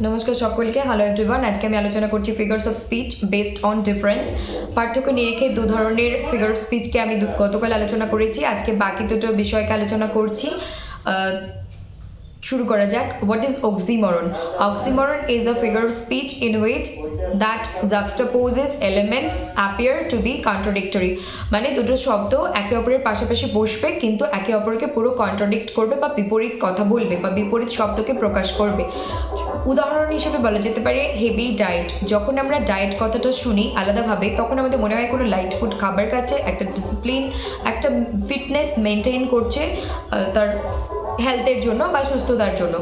নমস্কার সকলকে। Hello everyone আজকে আমি আলোচনা করছি figures of speech based on difference পার্থক্য নিরিখে দু ধরনের ফিগার অফ স্পিচকে আমি গতকাল আলোচনা করেছি। আজকে বাকি দুটো বিষয়কে আলোচনা করছি। শুরু করা যাক। What is oxymoron oxymoron is a figure of speech in which that juxtaposes elements appear to be contradictory মানে দুটো শব্দ একে অপরের পাশাপাশি বসবে, কিন্তু একে অপরকে পুরো কন্ট্রাডিক্ট করবে বা বিপরীত কথা বলবে বা বিপরীত শব্দকে প্রকাশ করবে। উদাহরণ হিসেবে বলা যেতে পারে হেভি ডায়েট যখন আমরা ডায়েট কথাটা শুনি আলাদাভাবে, তখন আমাদের মনে হয় কোনো লাইট ফুড খাবার খাচ্ছে, একটা ডিসিপ্লিন একটা ফিটনেস মেনটেন করছে তার হেলথের জন্য বা সুস্থতার জন্য।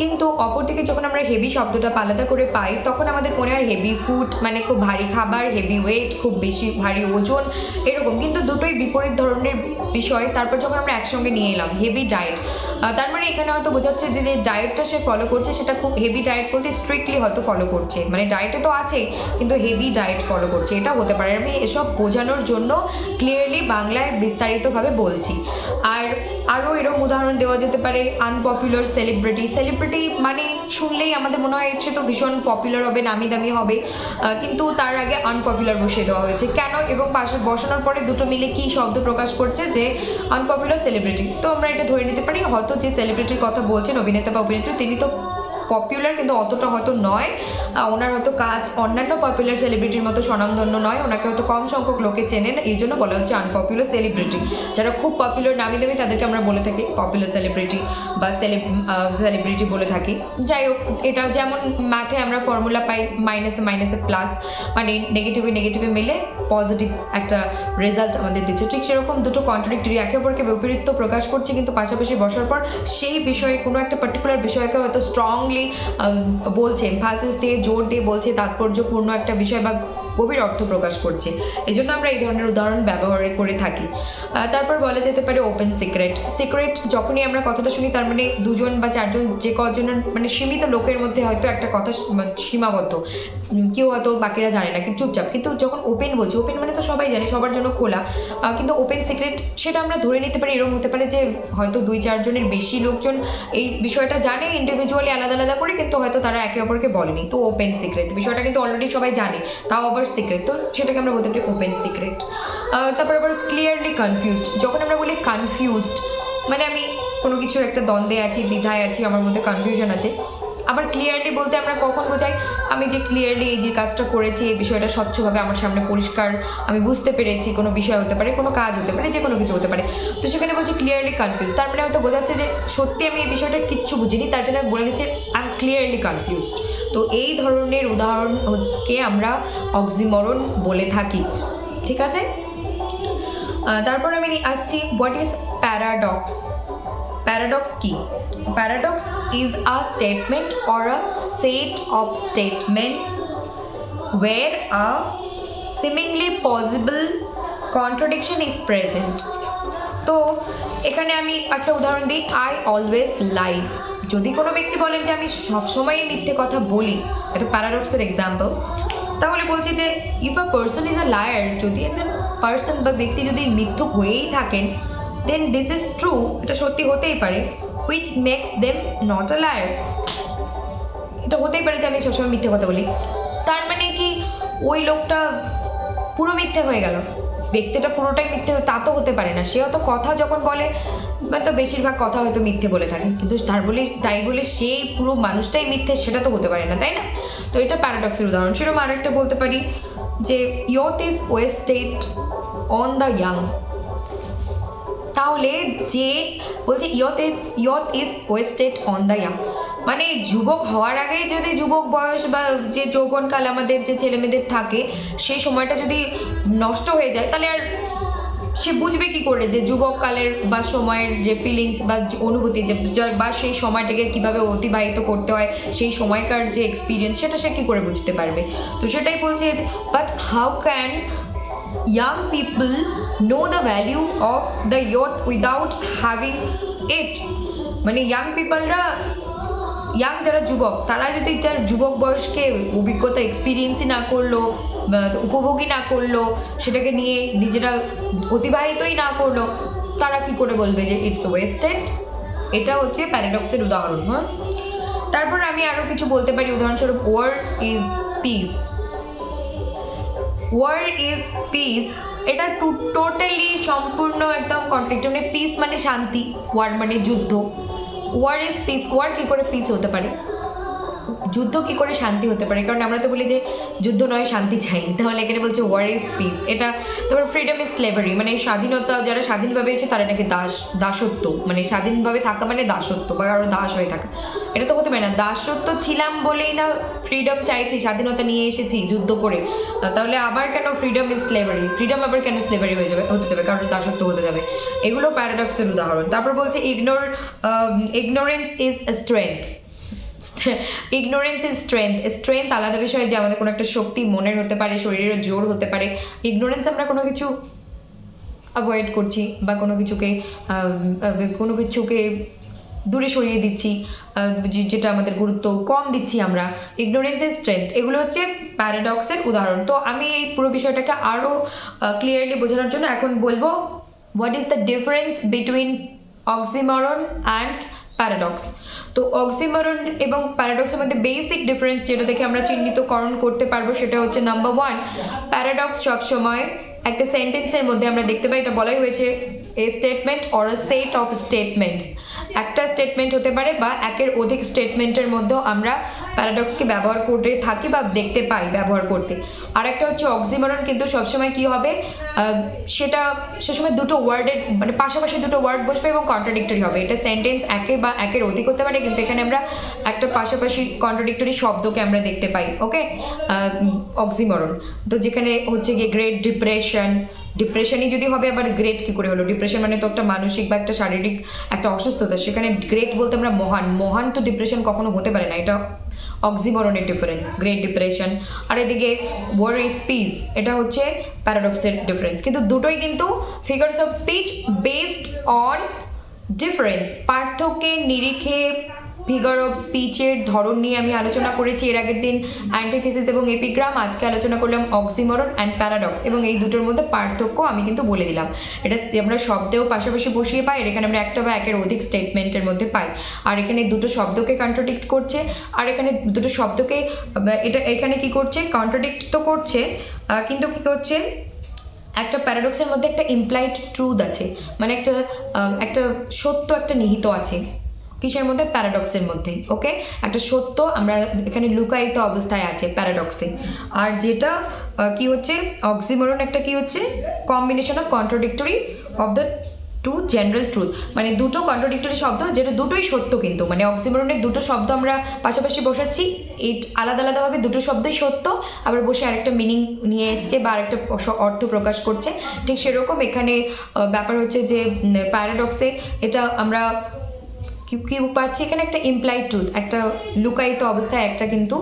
কিন্তু অপরদিকে যখন আমরা হেভি শব্দটা আলাদা করে পাই, তখন আমাদের মনে হয় হেভি ফুড মানে খুব ভারী খাবার হেভি ওয়েট খুব বেশি ভারী ওজন এরকম, কিন্তু দুটোই বিপরীত ধরনের বিষয়। তারপর যখন আমরা একসঙ্গে নিয়ে এলাম হেভি ডায়েট তার মানে এখানে হয়তো বোঝাচ্ছে যে যে ডায়েটটা সে ফলো করছে, সেটা খুব হেভি ডায়েট বলতে স্ট্রিক্টলি হয়তো ফলো করছে। মানে ডায়েটে তো আছে, কিন্তু হেভি ডায়েট ফলো করছে। এটা হতে পারে। আমি এসব বোঝানোর জন্য ক্লিয়ারলি বাংলায় বিস্তারিতভাবে বলছি। আর আরও এরকম উদাহরণ দেওয়া যেতে পারে আনপপুলার সেলিব্রিটি সেলিব্রিটি মানে শুনলেই আমাদের মনে হয়, সে তো ভীষণ পপুলার হবে, নামি দামি হবে। কিন্তু তার আগে আনপপুলার বসিয়ে দেওয়া হয়েছে। কেন? এবং পাশে বসানোর পরে দুটো মিলে কি শব্দ প্রকাশ করছে যে আনপপুলার সেলিব্রিটি তো আমরা এটা ধরে নিতে পারি। হয়তো যে সেলিব্রিটির কথা বলছেন, অভিনেতা বা অভিনেত্রী, তিনি তো পপুলার কিন্তু অতটা হয়তো নয়। ওনার হয়তো কাজ অন্যান্য পপুলার সেলিব্রিটির মতো স্বনামধন্য নয়। ওনাকে হয়তো কম সংখ্যক লোকে চেনেন। এই জন্য বলা হচ্ছে আনপপুলার সেলিব্রিটি যারা খুব পপুলার নামি দামি তাদেরকে আমরা বলে থাকি পপুলার সেলিব্রিটি বা সেলিব্রিটি বলে থাকি। যাই হোক, এটা যেমন ম্যাথে আমরা ফর্মুলা পাই মাইনাসে মাইনাসে প্লাস মানে নেগেটিভে নেগেটিভে মিলে পজিটিভ একটা রেজাল্ট আমাদের দিচ্ছে। ঠিক সেরকম দুটো কন্ট্রাডিক্টরি একে অপরকে বিপরীত প্রকাশ করছে, কিন্তু পাশাপাশি বসার পর সেই বিষয়ে কোনো একটা পার্টিকুলার বিষয়কে হয়তো স্ট্রংলি বলছে এমফাসিস দিয়ে জোর দিয়ে বলছে, তাৎপর্যপূর্ণ একটা বিষয় বা গভীর অর্থ প্রকাশ করছে। এই জন্য আমরা এই ধরনের উদাহরণ ব্যবহার করে থাকি। তারপর বলা যেতে পারে ওপেন সিক্রেট সিক্রেট যখনই আমরা কথাটা শুনি, তার মানে দুজন বা চারজন যে কজনের মানে সীমিত লোকের মধ্যে হয়তো একটা কথা সীমাবদ্ধ। কেউ হয়তো বাকিরা জানে না, কিন্তু চুপচাপ। কিন্তু যখন ওপেন বলছি ওপেন মানে তো সবাই জানে, সবার জন্য খোলা। কিন্তু ওপেন সিক্রেট সেটা আমরা ধরে নিতে পারি, এরকম হতে পারে যে হয়তো দুই চারজনের বেশি লোকজন এই বিষয়টা জানে ইন্ডিভিজুয়ালি আলাদা আলাদা করে কিন্তু হয়তো তারা একে অপরকে বলেনি। তো ওপেন সিক্রেট বিষয়টা কিন্তু অলরেডি সবাই জানে, তাও আবার সিক্রেট তো সেটাকে আমরা বলতে পারি ওপেন সিক্রেট তারপর আবার ক্লিয়ারলি কনফিউজড যখন আমরা বলি কনফিউজড মানে আমি কোনো কিছুর একটা দ্বন্দ্বে আছি, দ্বিধায় আছি, আমার মধ্যে কনফিউশন আছে আবার ক্লিয়ারলি বলতে আমরা কখন বোঝাই? আমি যে ক্লিয়ারলি এই যে কাজটা করেছি, এই বিষয়টা স্বচ্ছভাবে আমার সামনে পরিষ্কার, আমি বুঝতে পেরেছি, কোনো বিষয় হতে পারে, কোনো কাজ হতে পারে যে কোনো কিছু হতে পারে। তো সেখানে বলছি ক্লিয়ারলি কনফিউজ তার মানে হয়তো বোঝাচ্ছে যে সত্যি আমি এই বিষয়টা কিচ্ছু বুঝিনি, তার জন্য বলে দিচ্ছি আই এম ক্লিয়ারলি কনফিউজড তো এই ধরনের উদাহরণকে আমরা অক্সিমরণ বলে থাকি। ঠিক আছে? তারপর আমি আসছি হোয়াট ইজ প্যারাডক্স প্যারাডক্স কি? Paradox is a statement or a set of statements where a seemingly possible contradiction is present তো, এখানে আমি একটা উদাহরণ দিই। আই অলওয়েজ লাই যদি কোনো ব্যক্তি বলেন যে আমি সবসময় মিথ্যে কথা বলি, এটা প্যারাডক্সের এক্সাম্পল তাহলে বলছি যে if a person is a liar যদি একজন পার্সন বা ব্যক্তি যদি মিথ্যুক হয়েই থাকেন দেন দিস ইজ ট্রু এটা সত্যি হতেই পারে which makes them not a liar এটা হতেই পারে যে আমি সবসময় মিথ্যে কথা বলি। তার মানে কি? ওই লোকটা পুরো মিথ্যে হয়ে গেল। ব্যক্তিটা পুরোটাই মিথ্যে তা তো হতে পারে না। সে হয়তো কথা যখন বলে তো বেশিরভাগ কথা হয়তো মিথ্যে বলে থাকে। কিন্তু তার বলে, তাই বলে সেই পুরো মানুষটাই মিথ্যে, সেটা তো হতে পারে না, তাই না? তো এটা প্যারাডক্সের উদাহরণ। সেরকম আরেকটা বলতে পারি যে youth is wasted on the young তাহলে যে বলছে youth youth is wasted on the young. মানে যুবক হওয়ার আগে যদি যুবক বয়স বা যে যৌবনকাল আমাদের যে ছেলেমেয়েদের থাকে, সেই সময়টা যদি নষ্ট হয়ে যায়, তাহলে আর সে বুঝবে কি করে যে যুবককালের বা সময়ের যে ফিলিংস বা অনুভূতি যে বা সেই সময়টাকে কীভাবে অতিবাহিত করতে হয়, সেই সময়কার যে এক্সপিরিয়েন্স সেটা সে কী করে বুঝতে পারবে? তো সেটাই বলছে but how can young people know the value of the youth without having it. মানে ইয়াং পিপলরা ইয়াং যারা যুবক, তারা যদি তার যুবক বয়সকে অভিজ্ঞতা এক্সপিরিয়েন্সই না করল উপভোগই না করল, সেটাকে নিয়ে নিজেরা অতিবাহিতই না করল, তারা কি করে বলবে যে ইটস ওয়েস্টেড এটা হচ্ছে প্যারাডক্সের উদাহরণ হ্যাঁ? তারপর আমি আরও কিছু বলতে পারি। উদাহরণস্বরূপ war is peace war is peace এটা টোটালি সম্পূর্ণ একদম কনফ্লিক্ট মানে পিস মানে শান্তি ওয়ার মানে যুদ্ধ। ওয়ার ইজ পিস ওয়ার কী করে পিস হতে পারে? যুদ্ধ কি করে শান্তি হতে পারে? কারণ আমরা তো বলি যে যুদ্ধ নয়, শান্তি চাই। তাহলে এখানে বলছে ওয়ার ইজ পিস এটা তোমার ফ্রিডম ইজ স্লেভারি মানে স্বাধীনতা যারা স্বাধীনভাবে এসে তারা নাকি দাস, দাসত্ব। মানে স্বাধীনভাবে থাকা মানে দাসত্ব, বা কারও দাস হয়ে থাকা। এটা তো হতে পারে না। দাসত্ব ছিলাম বলেই না ফ্রিডম চাইছি, স্বাধীনতা নিয়ে এসেছি যুদ্ধ করে। তাহলে আবার কেন ফ্রিডম ইজ স্লেভারি ফ্রিডম আবার কেন স্লেভারি হয়ে যাবে? হতে যাবে, কারণ দাসত্ব হতে যাবে। এগুলো প্যারাডক্সের উদাহরণ। তারপর বলছে ignore ignorance is strength ignorance is strength strength আলাদা বিষয় যে আমাদের কোনো একটা শক্তি মনের হতে পারে শরীরের জোর হতে পারে। ইগনোরেন্স আমরা কোনো কিছু অ্যাভয়েড করছি বা কোনো কিছুকে কোনো কিছুকে দূরে সরিয়ে দিচ্ছি যেটা আমাদের গুরুত্ব কম দিচ্ছি আমরা। ইগনোরেন্স ইজ স্ট্রেংথ এগুলো হচ্ছে প্যারাডক্সের উদাহরণ। তো আমি এই পুরো বিষয়টাকে আরও ক্লিয়ারলি বোঝানোর জন্য এখন বলব what is the difference between oxymoron and paradox তো অক্সিমরন এবং প্যারাডক্সের মধ্যে বেসিক ডিফারেন্স যেটা দেখে আমরা চিহ্নিতকরণ করতে পারব সেটা হচ্ছে নাম্বার ওয়ান প্যারাডক্স সবসময় একটা সেন্টেন্সের মধ্যে আমরা দেখতে পাই, এটা বলাই হয়েছে a statement or set of statements একটা স্টেটমেন্ট হতে পারে বা একের অধিক স্টেটমেন্টের মধ্যেও আমরা প্যারাডক্সকে ব্যবহার করে থাকি বা দেখতে পাই ব্যবহার করতে। আর একটা হচ্ছে অক্সিমরন কিন্তু সবসময় কি হবে? সেটা সেসময় দুটো ওয়ার্ডের মানে পাশাপাশি দুটো ওয়ার্ড বসবে এবং কন্ট্রাডিক্টরি হবে। এটা সেন্টেন্স একে বা একের অধিক হতে পারে, কিন্তু এখানে আমরা একটা পাশাপাশি কন্ট্রাডিক্টরি শব্দকে আমরা দেখতে পাই ওকে অক্সিমরন তো যেখানে হচ্ছে গিয়ে গ্রেট ডিপ্রেশন ডিপ্রেশনই যদি হবে, আবার গ্রেট কি করে হলো? ডিপ্রেশন মানে তো একটা মানসিক বা একটা শারীরিক একটা অসুস্থতা। সেখানে গ্রেট বলতে আমরা মহান। মহান তো ডিপ্রেশন কখনো হতে পারে না। এটা অক্সিমরনের ডিফারেন্স গ্রেট ডিপ্রেশন আর এদিকে ওয়ার ইজ পিস এটা হচ্ছে প্যারাডক্সের ডিফারেন্স কিন্তু দুটোই কিন্তু figures of speech based on difference পার্থক্যের নিরিখে ফিগার অফ স্পিচের ধরন নিয়ে আমি আলোচনা করেছি। এর আগের দিন অ্যান্টিথিসিস এবং এপিগ্রাম আজকে আলোচনা করলাম অক্সিমরন অ্যান্ড প্যারাডক্স এবং এই দুটোর মধ্যে পার্থক্য আমি কিন্তু বলে দিলাম। এটা আমরা শব্দেও পাশাপাশি বসিয়ে পাই, আর এখানে আমরা একটা বা একের অধিক স্টেটমেন্টের মধ্যে পাই। আর এখানে দুটো শব্দকে কন্ট্রাডিক্ট করছে, আর এখানে দুটো শব্দকে এটা, এখানে কি করছে? কন্ট্রাডিক্ট তো করছে কিন্তু কি করছে? একটা প্যারাডক্সের মধ্যে একটা ইমপ্লাইড ট্রুথ আছে। মানে একটা একটা সত্য, একটা নিহিত আছে। কিসের মধ্যে? প্যারাডক্সের মধ্যে ওকে একটা সত্য আমরা এখানে লুকায়িত অবস্থায় আছে প্যারাডক্সে আর যেটা কি হচ্ছে? অক্সিমরন একটা কি হচ্ছে? Combination of contradictory of the two general truth মানে দুটো কন্ট্রাডিক্টরি শব্দ, যেটা দুটোই সত্য কিন্তু। মানে অক্সিমরনের দুটো শব্দ আমরা পাশাপাশি বসাচ্ছি এই আলাদা আলাদাভাবে দুটো শব্দই সত্য, আবার বসে আরেকটা মিনিং নিয়ে এসছে বা আরেকটা অর্থ প্রকাশ করছে। ঠিক সেরকম এখানে ব্যাপার হচ্ছে যে প্যারাডক্সে এটা আমরা কি পাচ্ছি এখানে একটা ইমপ্লাইড ট্রুথ একটা লুকায়িত অবস্থায় একটা কিন্তু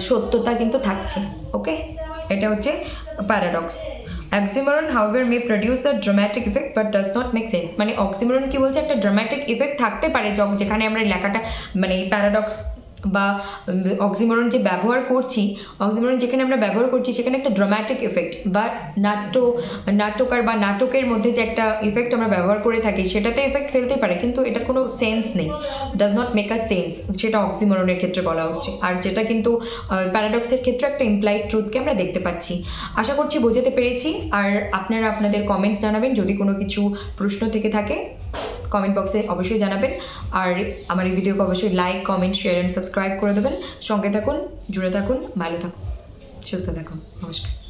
সত্যতা কিন্তু থাকছে ওকে এটা হচ্ছে paradox oxymoron however may produce a dramatic effect but does not make sense মানে অক্সিমরন কি বলছে? একটা ড্রামাটিক ইফেক্ট থাকতে পারে যখন যেখানে আমরা লেখাটা মানে প্যারাডক্স বা অক্সিমরন যে ব্যবহার করছি অক্সিমরন যেখানে আমরা ব্যবহার করছি, সেখানে একটা ড্রামাটিক এফেক্ট বা নাট্য, নাট্যকার বা নাটকের মধ্যে যে একটা ইফেক্ট আমরা ব্যবহার করে থাকি, সেটাতে এফেক্ট ফেলতে পারে, কিন্তু এটার কোনো সেন্স নেই। Does not make a sense সেটা অক্সিমরনের ক্ষেত্রে বলা হচ্ছে। আর যেটা কিন্তু প্যারাডক্সের ক্ষেত্রে একটা ইমপ্লাইড ট্রুথকে আমরা দেখতে পাচ্ছি। আশা করছি বোঝাতে পেরেছি। আর আপনারা আপনাদের কমেন্ট জানাবেন যদি কোনো কিছু প্রশ্ন থেকে থাকে। কমেন্ট বক্সে অবশ্যই জানাবেন। আর আমার এই ভিডিওকে অবশ্যই like comment share and subscribe করে দেবেন। সঙ্গে থাকুন, জুড়ে থাকুন, ভালো থাকুন, সুস্থ থাকুন। নমস্কার।